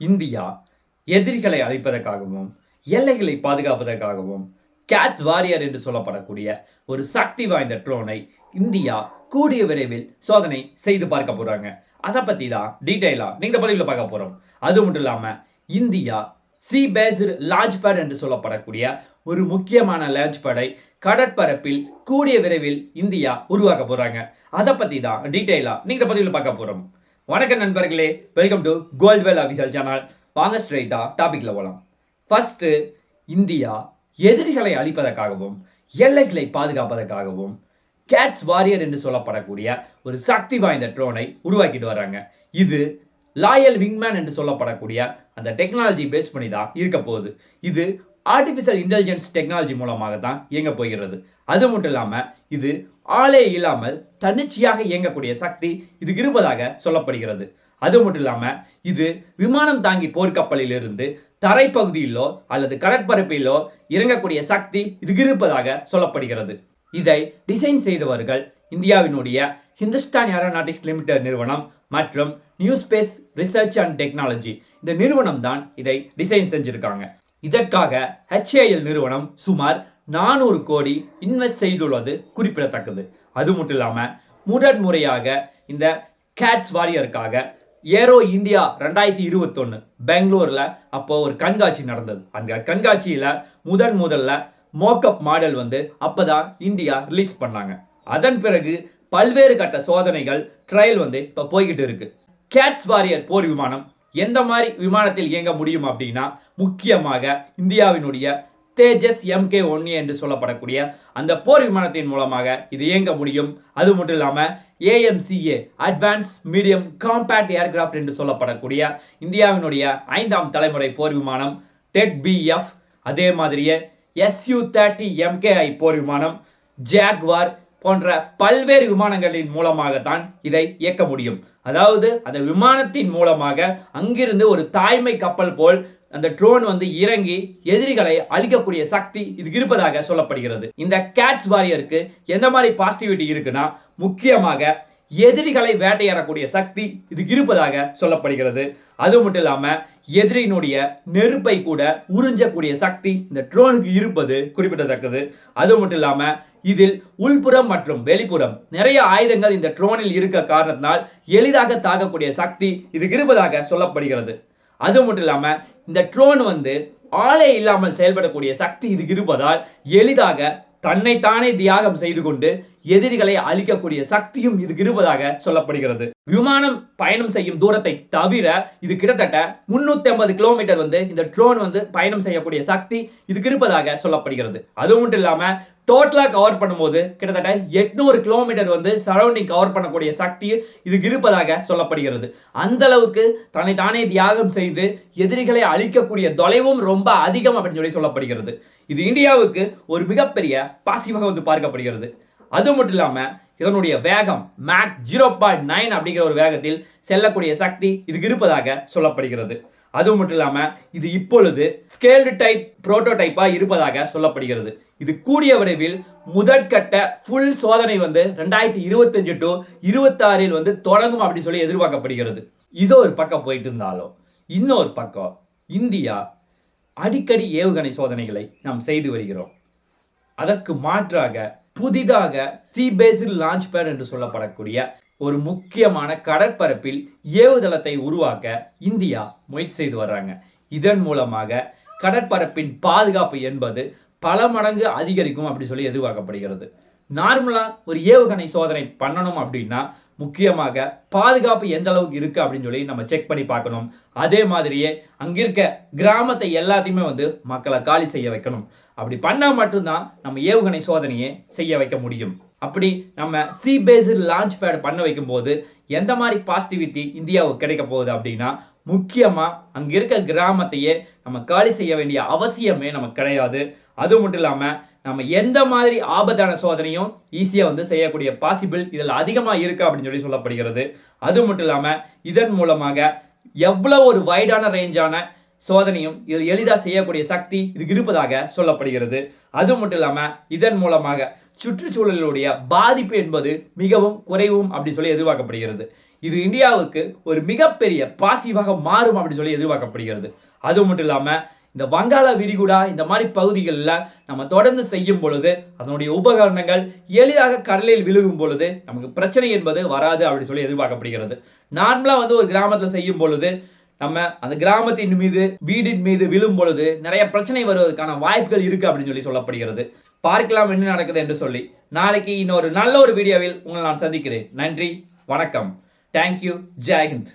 India எதிரிகளை அழிப்பதற்காகவும் எல்லைகளை பாதுகாப்பதற்காகவும் Gates warrior என்று சொல்லப்படக்கூடிய ஒரு சக்தி வாய்ந்த ட்ரோனை இந்தியா கூடிய விரைவில் சோதனை செய்து பார்க்க போறாங்க. அதை பத்தி தான் டீட்டெயிலா நீங்க பதிவில் பார்க்க போறோம். அது மட்டும் இல்லாம India sea based launch pad என்று சொல்லப்படக்கூடிய ஒரு முக்கியமான லான்ச் பேடை கடற்பரப்பில் கூடிய விரைவில் இந்தியா உருவாக்க போறாங்க. அதை பத்தி தான் டீட்டெயிலா நீங்க பதிவில் பார்க்க போறோம். வணக்கம் நண்பர்களே welcome to Goldwell official channel வாங்க ஸ்ட்ரைட்டா டாபிக்ல போகலாம் ஃபர்ஸ்ட் இந்தியா எதிரிகளை அழிப்பதற்காகவும் எல்லைகளை பாதுகாப்பதற்காகவும் கேட்ஸ் வாரியர் என்று சொல்லப்படக்கூடிய ஒரு சக்தி வாய்ந்த ட்ரோனை உருவாக்கிட்டு வராங்க இது லாயல் விங்மேன் என்று சொல்லப்படக்கூடிய அந்த டெக்னாலஜி பேஸ் பண்ணி தான் இருக்க போகுது. இது ஆர்டிஃபிஷியல் இன்டெலிஜென்ஸ் டெக்னாலஜி மூலமாக தான் இயங்க போகிறது. அது மட்டும் இல்லாமல் இது ஆளே இல்லாமல் தன்னிச்சையாக இயங்கக்கூடிய சக்தி இதுக்கு இருப்பதாக சொல்லப்படுகிறது. அது மட்டும் இல்லாமல் இது விமானம் தாங்கி போர்க்கப்பலிலிருந்து தரைப்பகுதியிலோ அல்லது கடற்பரப்பிலோ இறங்கக்கூடிய சக்தி இதுக்கு இருப்பதாக சொல்லப்படுகிறது. இதை டிசைன் செய்தவர்கள் இந்தியாவினுடைய ஹிந்துஸ்தான் ஏரோநாட்டிக்ஸ் லிமிடெட் நிறுவனம் மற்றும் new space research and technology இந்த நிறுவனம் தான் இதை டிசைன் செஞ்சுருக்காங்க. இதற்காக ஹெச்ஏஎல் நிறுவனம் சுமார் நானூறு கோடி இன்வெஸ்ட் செய்துள்ளது குறிப்பிடத்தக்கது. அது மட்டும் இல்லாமல் முதன் முறையாக இந்த கேட்ஸ் வாரியருக்காக ஏரோ இந்தியா ரெண்டாயிரத்தி இருபத்தொன்று பெங்களூரில் அப்போ ஒரு கண்காட்சி நடந்தது. அந்த கண்காட்சியில் முதன் முதல்ல மோக்கப் மாடல் வந்து அப்பதான் இந்தியா ரிலீஸ் பண்ணாங்க. அதன் பிறகு பல்வேறு கட்ட சோதனைகள் ட்ரையல் வந்து இப்போ போய்கிட்டு இருக்கு. கேட்ஸ் வாரியர் போர் விமானம் எந்த மாதிரி விமானத்தில் இயங்க முடியும் அப்படின்னா முக்கியமாக இந்தியாவினுடைய தேஜஸ் எம்கே ஒன்னு என்று சொல்லப்படக்கூடிய அந்த போர் விமானத்தின் மூலமாக இது இயங்க முடியும். அது மட்டும் இல்லாமல் AMCA advance medium compact aircraft என்று சொல்லப்படக்கூடிய இந்தியாவினுடைய ஐந்தாம் தலைமுறை போர் விமானம் டெட் பிஎஃப் அதே மாதிரியே எஸ்யூ தேர்ட்டி எம்கேஐ போர் விமானம் ஜாக்வார் போன்ற பல்வேறு விமானங்களின் மூலமாகத்தான் இதை இயக்க முடியும். அதாவது அந்த விமானத்தின் மூலமாக அங்கிருந்து ஒரு தாய்மை கப்பல் போல் அந்த ட்ரோன் வந்து இறங்கி எதிரிகளை அழிக்கக்கூடிய சக்தி இதுக்கு இருப்பதாக சொல்லப்படுகிறது. இந்த கேட்ஸ் வாரியருக்கு எந்த மாதிரி பாசிட்டிவிட்டி இருக்குன்னா முக்கியமாக எதிரிகளை வேட்டையாடக்கூடிய சக்தி இதுக்கு இருப்பதாக சொல்லப்படுகிறது. அது மட்டும் இல்லாமல் எதிரியினுடைய நெருப்பை கூட உறிஞ்சக்கூடிய சக்தி இந்த ட்ரோனுக்கு இருப்பது குறிப்பிடத்தக்கது. அது மட்டும் இல்லாமல் இதில் உள்புறம் மற்றும் வெளிப்புறம் நிறைய ஆயுதங்கள் இந்த ட்ரோனில் இருக்க காரணத்தினால் எளிதாக தாக்கக்கூடிய சக்தி இதுக்கு இருப்பதாக சொல்லப்படுகிறது. அது மட்டும் இல்லாமல் இந்த ட்ரோன் வந்து ஆளே இல்லாமல் செயல்படக்கூடிய சக்தி இதுக்கு இருப்பதால் எளிதாக தன்னைத்தானே தியாகம் செய்து கொண்டு எதிரிகளை அழிக்கக்கூடிய சக்தியும் இதுக்கு இருப்பதாக சொல்லப்படுகிறது. விமானம் பயணம் செய்யும் தூரத்தை தவிர இது கிட்டத்தட்ட முன்னூத்தி ஐம்பது கிலோமீட்டர் வந்து இந்த ட்ரோன் வந்து பயணம் செய்யக்கூடிய சக்தி இதுக்கு இருப்பதாக சொல்லப்படுகிறது. அது மட்டும் இல்லாம டோட்டலாக கவர் பண்ணும்போது கிட்டத்தட்ட எட்நூறு கிலோமீட்டர் வந்து சரௌண்டிங் கவர் பண்ணக்கூடிய சக்தி இதுக்கு இருப்பதாக சொல்லப்படுகிறது. அந்த அளவுக்கு தன்னை தானே தியாகம் செய்து எதிரிகளை அழிக்கக்கூடிய தொலைவும் ரொம்ப அதிகம் அப்படின்னு சொல்லி சொல்லப்படுகிறது. இது இந்தியாவுக்கு ஒரு மிகப்பெரிய பாசிவாக வந்து பார்க்கப்படுகிறது. அது மட்டும் இல்லாமல் இதனுடைய வேகம் மேக் ஜீரோ பாயிண்ட் நைன் அப்படிங்கிற ஒரு வேகத்தில் செல்லக்கூடிய சக்தி இதுக்கு இருப்பதாக சொல்லப்படுகிறது. அது மட்டும் இல்லாமல் இது இப்பொழுது ஸ்கேல்டு டைப் புரோட்டோடைப்பாக இருப்பதாக சொல்லப்படுகிறது. இது கூடிய விரைவில் முதற்கட்ட ஃபுல் சோதனை வந்து ரெண்டாயிரத்தி இருபத்தஞ்சு டு இருபத்தாறில் வந்து தொடங்கும் அப்படின்னு சொல்லி எதிர்பார்க்கப்படுகிறது. இதோ ஒரு பக்கம் போயிட்டு இருந்தாலும் இன்னொரு பக்கம் இந்தியா அடிக்கடி ஏவுகணை சோதனைகளை நாம் செய்து வருகிறோம். அதற்கு மாற்றாக புதிதாக சி பேஸில் லான்ச் பேட் என்று சொல்லப்படக்கூடிய ஒரு முக்கியமான கடற்பரப்பில் ஏவுதளத்தை உருவாக்க இந்தியா முயற்சி செய்து வர்றாங்க. இதன் மூலமாக கடற்பரப்பின் பாதுகாப்பு என்பது பல மடங்கு அதிகரிக்கும் அப்படி சொல்லி எதிர்பார்க்கப்படுகிறது. நார்மலாக ஒரு ஏவுகணை சோதனை பண்ணணும் அப்படின்னா முக்கியமாக பாதுகாப்பு எந்த அளவுக்கு இருக்குது அப்படின்னு சொல்லி நம்ம செக் பண்ணி பார்க்கணும். அதே மாதிரியே அங்கே இருக்க கிராமத்தை எல்லாத்தையுமே வந்து மக்களை காலி செய்ய வைக்கணும். அப்படி பண்ணால் மட்டும்தான் நம்ம ஏவுகணை சோதனையை செய்ய வைக்க முடியும். அப்படி நம்ம சி பேஸ்டு லான்ச் பேட் பண்ண வைக்கும்போது எந்த மாதிரி பாசிட்டிவிட்டி இந்தியாவுக்கு கிடைக்க போகுது அப்படின்னா முக்கியமாக அங்கே இருக்க கிராமத்தையே நம்ம காலி செய்ய வேண்டிய அவசியமே நமக்கு கிடையாது. அது மட்டும் இல்லாமல் நம்ம எந்த மாதிரி ஆபத்தான சோதனையும் ஈஸியாக வந்து செய்யக்கூடிய பாசிபிள் இதில் அதிகமாக இருக்குது அப்படின்னு சொல்லி சொல்லப்படுகிறது. அது மட்டும் இல்லாமல் இதன் மூலமாக எவ்வளோ ஒரு வைடான ரேஞ்சான சோதனையும் இது எளிதாக செய்யக்கூடிய சக்தி இதுக்கு இருப்பதாக சொல்லப்படுகிறது. அது மட்டும் இல்லாமல் இதன் மூலமாக சுற்றுச்சூழலுடைய பாதிப்பு என்பது மிகவும் குறைவும் அப்படி சொல்லி எதிர்பார்க்கப்படுகிறது. இது இந்தியாவுக்கு ஒரு மிகப்பெரிய பாசிவாக மாறும் அப்படின்னு சொல்லி எதிர்பார்க்கப்படுகிறது. அது மட்டும் இல்லாமல் இந்த வங்காள விரிகுடா இந்த மாதிரி பகுதிகளில் நம்ம தொடர்ந்து செய்யும் பொழுது அதனுடைய உபகரணங்கள் எளிதாக கடலில் விழுகும் பொழுது நமக்கு பிரச்சனை என்பது வராது அப்படின்னு சொல்லி எதிர்பார்க்கப்படுகிறது. நார்மலாக வந்து ஒரு கிராமத்தில் செய்யும் பொழுது நம்ம அந்த கிராமத்தின் மீது வீடின் மீது விழும் பொழுது நிறைய பிரச்சனை வருவதற்கான வாய்ப்புகள் இருக்குது அப்படின்னு சொல்லி சொல்லப்படுகிறது. பார்க்கலாம் என்ன நடக்குது என்று சொல்லி. நாளைக்கு இன்னொரு நல்ல ஒரு வீடியோவில் உங்களை நான் சந்திக்கிறேன். நன்றி வணக்கம். தேங்க்யூ ஜெய்ஹிந்த்